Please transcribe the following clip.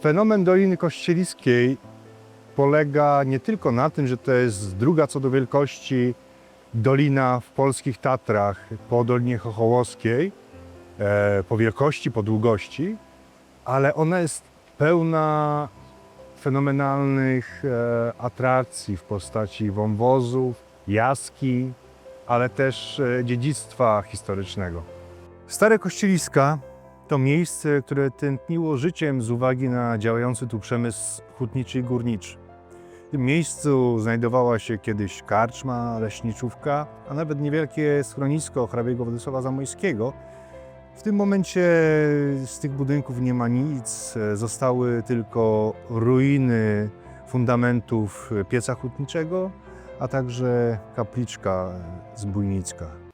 Fenomen Doliny Kościeliskiej polega nie tylko na tym, że to jest druga co do wielkości dolina w polskich Tatrach po Dolinie Chochołowskiej, e, po wielkości, po długości, ale ona jest pełna fenomenalnych e, atrakcji w postaci wąwozów, jaskiń, ale też e, dziedzictwa historycznego. Stare Kościeliska to miejsce, które tętniło życiem z uwagi na działający tu przemysł hutniczy i górniczy. W tym miejscu znajdowała się kiedyś karczma, leśniczówka, a nawet niewielkie schronisko hrabiego Władysława Zamojskiego. W tym momencie z tych budynków nie ma nic, zostały tylko ruiny fundamentów pieca hutniczego, a także kapliczka zbójnicka.